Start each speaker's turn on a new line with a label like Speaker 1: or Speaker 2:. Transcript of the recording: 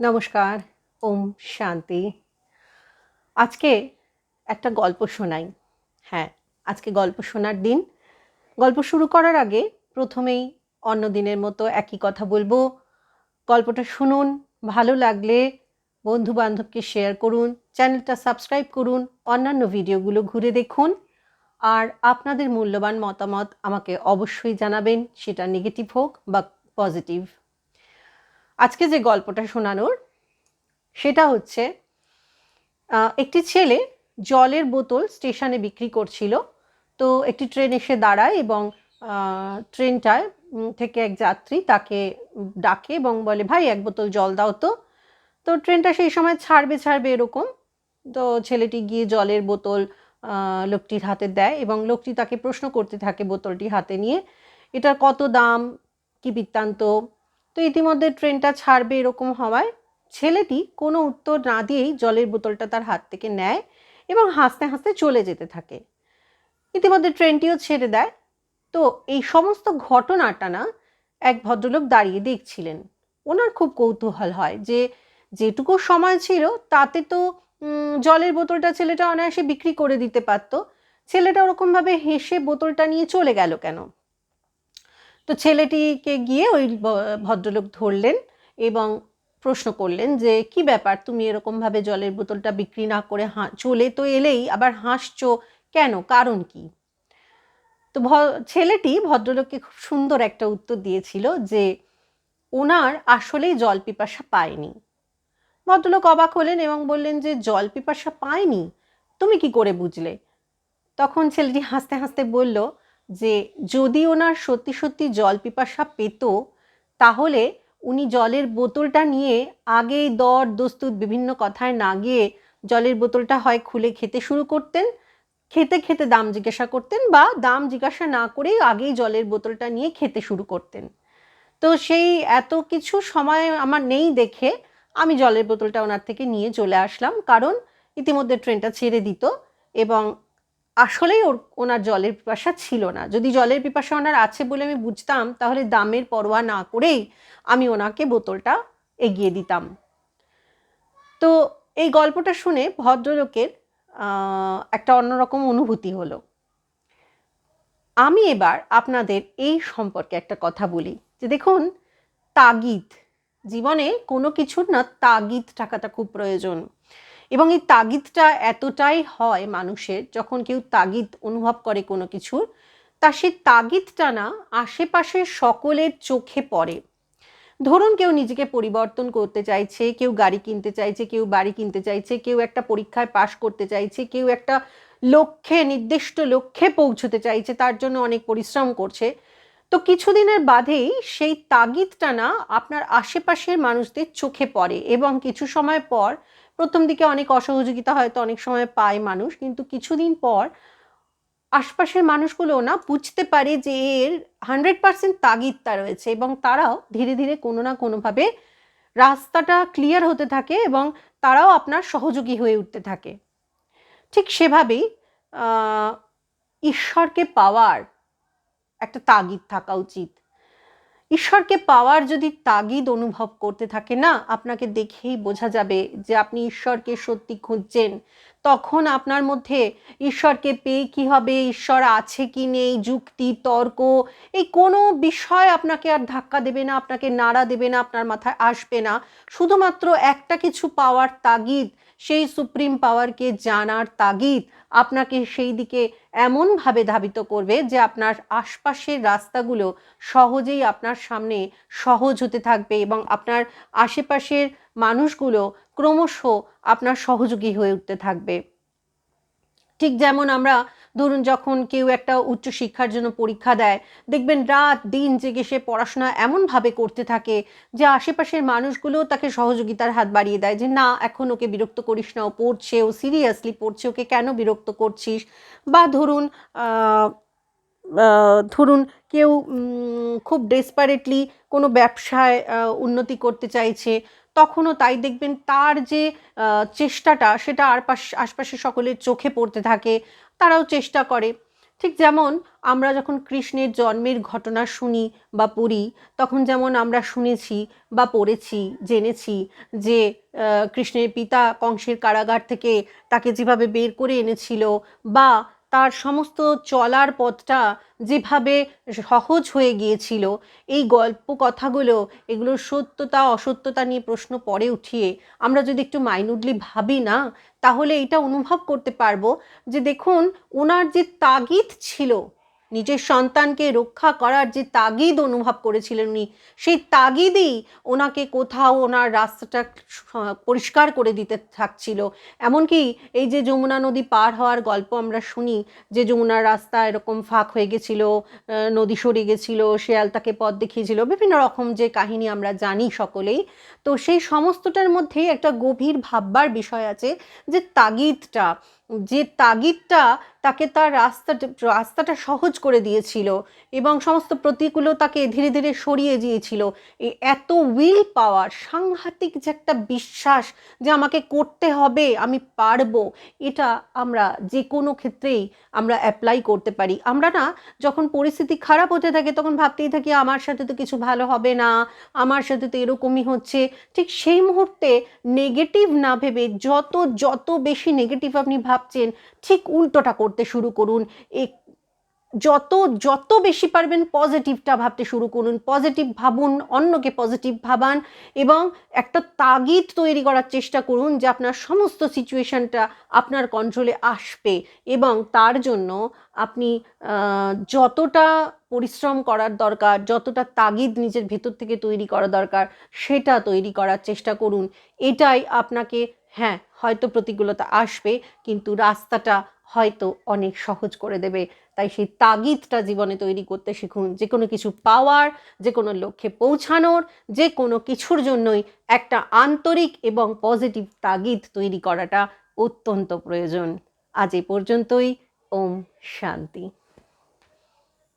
Speaker 1: নমস্কার, ওম শান্তি। আজকে একটা গল্প শোনাই। হ্যাঁ আজকে গল্প শোনার দিন। গল্প শুরু করার আগে প্রথমেই অন্য দিনের মতো একই কথা বলব। গল্পটা শুনুন, ভালো লাগলে বন্ধু বান্ধবকে শেয়ার করুন, চ্যানেলটা সাবস্ক্রাইব করুন, অন্যান্য ভিডিওগুলো ঘুরে দেখুন। আর আপনাদের মূল্যবান মতামত আমাকে অবশ্যই জানাবেন, সেটা নেগেটিভ হোক বা পজিটিভ আজকে যে গল্পটা শোনানোর, সেটা হচ্ছে একটি ছেলে জলের বোতল স্টেশনে বিক্রি করছিল। তো একটি ট্রেন এসে দাঁড়ায় এবং ট্রেনটায় থেকে এক যাত্রী তাকে ডাকে এবং বলে, ভাই, এক বোতল জল দাও তো। তো ট্রেনটা সেই সময় ছাড়বে ছাড়বে এরকম। তো ছেলেটি গিয়ে জলের বোতল লোকটির হাতে দেয় এবং লোকটি তাকে প্রশ্ন করতে থাকে বোতলটি হাতে নিয়ে, এটার কত দাম? কি বৃত্তান্ত? তো ইতিমধ্যে ট্রেনটা ছাড়বে এরকম হওয়ায় ছেলেটি কোনো উত্তর না দিয়েই জলের বোতলটা তার হাত থেকে নেয় এবং হাসতে হাসতে চলে যেতে থাকে। ইতিমধ্যে ট্রেনটিও ছেড়ে দেয়। তো এই সমস্ত ঘটনাটা না এক ভদ্রলোক দাঁড়িয়ে দেখছিলেন। ওনার খুব কৌতূহল হয় যে যেটুকু সময় ছিল তাতে তো জলের বোতলটা ছেলেটা অনায়াসে বিক্রি করে দিতে পারতো। ছেলেটা ওরকমভাবে হেসে বোতলটা নিয়ে চলে গেল কেন? তো ছেলেটিকে গিয়ে ওই ভদ্রলোক ধরলেন এবং প্রশ্ন করলেন যে, কি ব্যাপার? তুমি এরকমভাবে জলের বোতলটা বিক্রি না করে হা- চলে তো এলেই, আবার হাসছো কেন? কারণ কি? তো ছেলেটি ভদ্রলোককে খুব সুন্দর একটা উত্তর দিয়েছিল যে, ওনার আসলেই জল পিপাসা পায়নি। ভদ্রলোক অবাক হলেন এবং বললেন যে জল পিপাসা পায়নি? তুমি কি করে বুঝলে? তখন ছেলেটি হাসতে হাসতে বলল যে যদি ওনার সত্যি সত্যি জল পিপাসা পেত, তাহলে উনি জলের বোতলটা নিয়ে আগেই দর দস্তুত বিভিন্ন কথায় না গিয়ে জলের বোতলটা হয় খুলে খেতে শুরু করতেন, খেতে খেতে দাম জিজ্ঞাসা করতেন বা দাম জিজ্ঞাসা না করেই আগেই জলের বোতলটা নিয়ে খেতে শুরু করতেন। তো সেই এত কিছু সময় আমার নেই দেখে আমি জলের বোতলটা ওনার থেকে নিয়ে চলে আসলাম, কারণ ইতিমধ্যে ট্রেনটা ছেড়ে দিত এবং আসলেই ওর, ওনার জলের পিপাসা ছিল না। যদি জলের পিপাসা ওনার আছে বলে আমি বুঝতাম, তাহলে দামের পরোয়া না করেই আমি ওনাকে বোতলটা এগিয়ে দিতাম। তো এই গল্পটা শুনে ভদ্রলোকের একটা অন্যরকম অনুভূতি হলো। আমি এবার আপনাদের এই সম্পর্কে একটা কথা বলি। যে দেখুন, তাগিদ। জীবনে কোনো কিছুর না তাগিদ থাকাটা খুব প্রয়োজন। এবং এই তাগিদটা এতটাই হয় মানুষের, যখন কেউ তাগিদ অনুভব করে কোনো কিছুর, তা সেই তাগিদটা না আশেপাশের সকলের চোখে পড়ে। ধরুন কেউ নিজেকে পরিবর্তন করতে চাইছে, কেউ গাড়ি কিনতে চাইছে, কেউ বাড়ি কিনতে চাইছে, কেউ একটা পরীক্ষায় পাশ করতে চাইছে, কেউ একটা লক্ষ্যে, নির্দিষ্ট লক্ষ্যে পৌঁছতে চাইছে, তার জন্য অনেক পরিশ্রম করছে। তো কিছুদিনের বাদেই সেই তাগিদটা না আপনার আশেপাশের মানুষদের চোখে পড়ে এবং কিছু সময় পর প্রথম দিকে অনেক অসহযোগিতা হয়তো অনেক সময় পায় মানুষ, কিন্তু কিছুদিন পর আশপাশের মানুষগুলো না বুঝতে পারে যে এর হান্ড্রেড পার্সেন্ট তাগিদটা রয়েছে এবং তারাও ধীরে ধীরে কোনো না কোনোভাবে রাস্তাটা ক্লিয়ার হতে থাকে এবং তারাও আপনার সহযোগী হয়ে উঠতে থাকে। ঠিক সেভাবেই ঈশ্বরকে পাওয়ার একটা তাগিদ থাকা উচিত। ঈশ্বরকে পাওয়ার যদি তাগিদ অনুভব করতে থাকে, না, আপনাকে দেখেই বোঝা যাবে যে আপনি ঈশ্বরকে সত্যি খুঁজছেন। তখন আপনার মধ্যে ঈশ্বরকে পেয়ে কি হবে? ঈশ্বর আছে কি নেই? যুক্তি, তর্ক, এই কোনো বিষয় আপনাকে আর ধাক্কা দেবে না, আপনাকে নাড়া দেবে না, আপনার মাথায় আসবে না। শুধুমাত্র একটা কিছু পাওয়ার তাগিদ, সেই সুপ্রিম পাওয়ারকে জানার তাগিদ আপনাকে সেই দিকে এমনভাবে ধাবিত করবে যে আপনার আশপাশের রাস্তাগুলো সহজেই আপনার সামনে সহজ হতে থাকবে এবং আপনার আশেপাশের মানুষগুলো ক্রমশ আপনার সহযোগী হয়ে উঠতে থাকবে। ঠিক যেমন আমরা ধরুন যখন কেউ একটা উচ্চ শিক্ষার জন্য পরীক্ষা দেয়, দেখবেন রাত দিন জেগে সে পড়াশোনা এমনভাবে করতে থাকে যে আশেপাশের মানুষগুলো তাকে সহযোগিতার হাত বাড়িয়ে দেয় যে, না, এখন ওকে বিরক্ত করিস না, ও পড়ছে, ও সিরিয়াসলি পড়ছে, ওকে কেন বিরক্ত করছিস? বা ধরুন ধরুন কেউ খুব ডেসপারেটলি কোনো ব্যবসায় উন্নতি করতে চাইছে তখনও তাই দেখবেন তার যে চেষ্টাটা সেটা আর পাশ আশপাশে সকলের চোখে পড়তে থাকে, তারাও চেষ্টা করে। ঠিক যেমন আমরা যখন কৃষ্ণের জন্মের ঘটনা শুনি বা পড়ি, তখন যেমন আমরা শুনেছি বা পড়েছি, জেনেছি যে কৃষ্ণের পিতা কংসের কারাগার থেকে তাকে যেভাবে বের করে এনেছিল বা তার সমস্ত চলার পথটা যেভাবে সহজ হয়ে গিয়েছিল, এই গল্প কথাগুলো, এগুলোর সত্যতা, অসত্যতা নিয়ে প্রশ্ন পরে উঠিয়ে আমরা যদি একটু মাইনুডলি ভাবি না, তাহলে এটা অনুভব করতে পারব যে দেখুন, ওনার যে তাগিদ ছিল নিজের সন্তানকে রক্ষা করার যে তাগিদ অনুভব করেছিলেন উনি, সেই তাগিদই ওনাকে কোথাও ওনার রাস্তাটা পরিষ্কার করে দিতে থাকছিল। এমনকি এই যে যমুনা নদী পার হওয়ার গল্প আমরা শুনি, যে যমুনার রাস্তা এরকম ফাঁক হয়ে গেছিল নদী সরে গেছিল, শেয়াল তাকে পথ দেখিয়েছিল, বিভিন্ন রকম যে কাহিনী আমরা জানি সকলেই। তো সেই সমস্তটার মধ্যেই একটা গভীর ভাববার বিষয় আছে যে তাগিদটা যে তাগিদটা তাকে তার রাস্তাটা রাস্তাটা সহজ করে দিয়েছিল এবং সমস্ত প্রতিকূলতাকে ধীরে ধীরে সরিয়ে দিয়েছিল। এই এত উইল পাওয়ার সাংঘাতিক যে একটা বিশ্বাস যে আমাকে করতে হবে, আমি পারব, এটা আমরা যে কোনো ক্ষেত্রেই আমরা অ্যাপ্লাই করতে পারি। আমরা না যখন পরিস্থিতি খারাপ হতে থাকে, তখন ভাবতেই থাকি, আমার সাথে তো কিছু ভালো হবে না, আমার সাথে তো এরকমই হচ্ছে। ঠিক সেই মুহূর্তে নেগেটিভ না ভেবে যত যত বেশি নেগেটিভ আপনি ভাবছেন, ঠিক উল্টোটা করতে শুরু করুন। এ যত যত বেশি পারবেন পজিটিভটা ভাবতে শুরু করুন। পজিটিভ ভাবুন, অন্যকে পজিটিভ ভাবান এবং একটা তাগিদ তৈরি করার চেষ্টা করুন যে আপনার সমস্ত সিচুয়েশনটা আপনার কন্ট্রোলে আসবে এবং তার জন্য আপনি যতটা পরিশ্রম করার দরকার, যতটা তাগিদ নিজের ভেতর থেকে তৈরি করা দরকার, সেটা তৈরি করার চেষ্টা করুন। এটাই আপনাকে হ্যাঁ হয়তো প্রতিকূলতা আসবে, কিন্তু রাস্তাটা হয়তো অনেক সহজ করে দেবে। তাই সেই তাগিদটা জীবনে তৈরি করতে শিখুন। যে কোনো কিছু পাওয়ার যে কোনো লক্ষ্যে পৌঁছানোর যে কোনো কিছুর জন্যই একটা আন্তরিক এবং পজিটিভ তাগিদ তৈরি করাটা অত্যন্ত প্রয়োজন। আজ এ পর্যন্তই। ওম শান্তি।